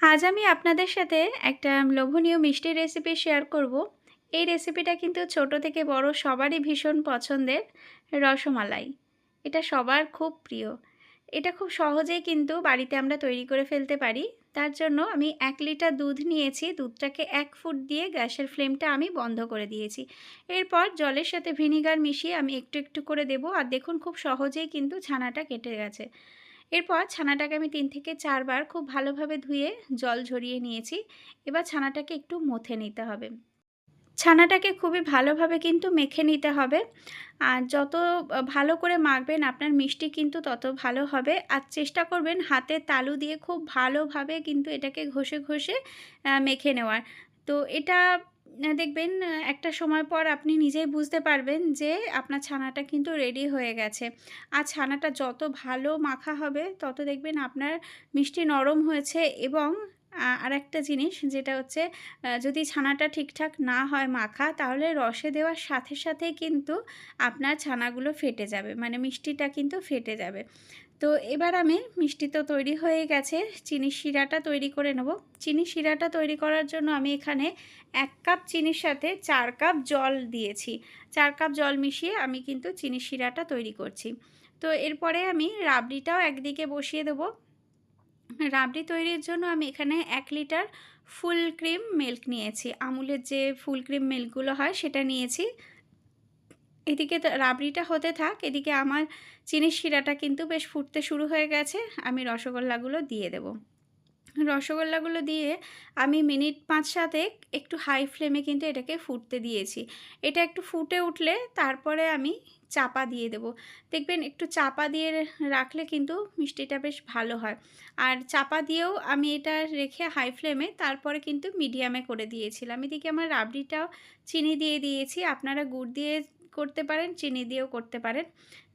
আজ আমি আপনাদের সাথে একটা লোভনীয় মিষ্টি রেসিপি শেয়ার করব। এই রেসিপিটা কিন্তু ছোট থেকে বড় সবারই ভীষণ পছন্দের রসমালাই। এটা সবার খুব প্রিয়। এটা খুব সহজেই কিন্তু বাড়িতে আমরা তৈরি করে ফেলতে পারি। তার জন্য আমি এক লিটার দুধ নিয়েছি। দুধটাকে এক ফুট দিয়ে গ্যাসের ফ্লেমটা আমি বন্ধ করে দিয়েছি। এরপর জলের সাথে ভিনিগার মিশিয়ে আমি একটু একটু করে দেব। আর দেখুন, খুব সহজেই কিন্তু ছানাটা কেটে গেছে। এরপর ছানাটাকে আমি তিন থেকে চারবার খুব ভালোভাবে ধুয়ে জল ঝরিয়ে নিয়েছি। এবার ছানাটাকে একটু মথে নিতে হবে। ছানাটাকে খুবই ভালোভাবে কিন্তু মেখে নিতে হবে। আর যত ভালো করে মাখবেন আপনার মিষ্টি কিন্তু তত ভালো হবে। আর চেষ্টা করবেন হাতের তালু দিয়ে খুব ভালোভাবে কিন্তু এটাকে ঘষে ঘষে মেখে নেওয়ার। তো এটা দেখবেন একটা সময় পর আপনি নিজেই বুঝতে পারবেন যে আপনার ছানাটা কিন্তু রেডি হয়ে গেছে। আর ছানাটা যত ভালো মাখা হবে, তত দেখবেন আপনার মিষ্টি নরম হয়েছে এবং আর একটা জিনিস যেটা হচ্ছে যদি ছানাটা ঠিকঠাক না হয় মাখা, তাহলে রসে দেওয়ার সাথে সাথেই কিন্তু আপনার ছানাগুলো ফেটে যাবে। মানে মিষ্টিটা কিন্তু ফেটে যাবে। তো এবার আমি মিষ্টি তো তৈরি হয়ে গেছে চিনি শিরাটা তৈরি করে নেব। চিনি শিরাটা তৈরি করার জন্য আমি এখানে এক কাপ চিনির সাথে চার কাপ জল দিয়েছি। চার কাপ জল মিশিয়ে আমি কিন্তু চিনি শিরাটা তৈরি করছি। তো এরপরে আমি রাবড়িটাও একদিকে বসিয়ে দেবো। রাবড়ি তৈরির জন্য আমি এখানে এক লিটার ফুল ক্রিম মিল্ক নিয়েছি। আমুলের যে ফুল ক্রিম মিল্কগুলো হয় সেটা নিয়েছি। এদিকে রাবড়িটা হতে থাক, এদিকে আমার চিনির শিরাটা কিন্তু বেশ ফুটতে শুরু হয়ে গেছে। আমি রসগোল্লাগুলো দিয়ে দেব। রসগোল্লাগুলো দিয়ে আমি মিনিট পাঁচ সাথে একটু হাই ফ্লেমে কিন্তু এটাকে ফুটতে দিয়েছি। এটা একটু ফুটে উঠলে তারপরে আমি চাপা দিয়ে দেব। দেখবেন একটু চাপা দিয়ে রাখলে কিন্তু মিষ্টিটা বেশ ভালো হয়। আর চাপা দিয়েও আমি এটা রেখে হাই ফ্লেমে তারপরে কিন্তু মিডিয়ামে করে দিয়েছিলাম। এদিকে আমার রাবড়িটাও চিনি দিয়ে দিয়েছি। আপনারা গুড় দিয়ে করতে পারেন, চিনি দিয়েও করতে পারেন।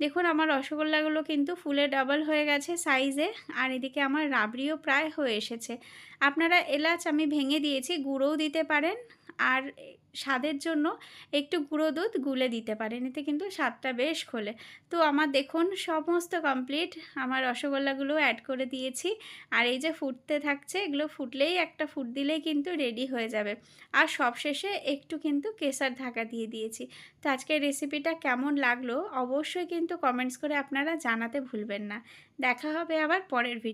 দেখুন, আমার রসগোল্লাগুলো কিন্তু ফুলে ডাবল হয়ে গেছে সাইজে আর এদিকে আমার রাবড়িও প্রায় হয়ে এসেছে। আপনারা এলাচ আমি ভেঙে দিয়েছি, গুঁড়োও দিতে পারেন, আর স্বাদের জন্য একটু গুঁড়ো দুধ গুলে দিতে পারেন। এতে কিন্তু স্বাদটা বেশ খোলে। তো আমার দেখুন সমস্ত কমপ্লিট আমার রসগোল্লাগুলো অ্যাড করে দিয়েছি। আর এই যে ফুটতে থাকছে, এগুলো ফুটলেই একটা ফুট দিলেই কিন্তু রেডি হয়ে যাবে। আর সবশেষে একটু কিন্তু কেসার ঢাকা দিয়ে দিয়েছি। তো আজকের রেসিপিটা কেমন লাগল অবশ্যই কিন্তু কমেন্টস করে আপনারা জানাতে ভুলবেন না। দেখা হবে আবার পরের ভিডিও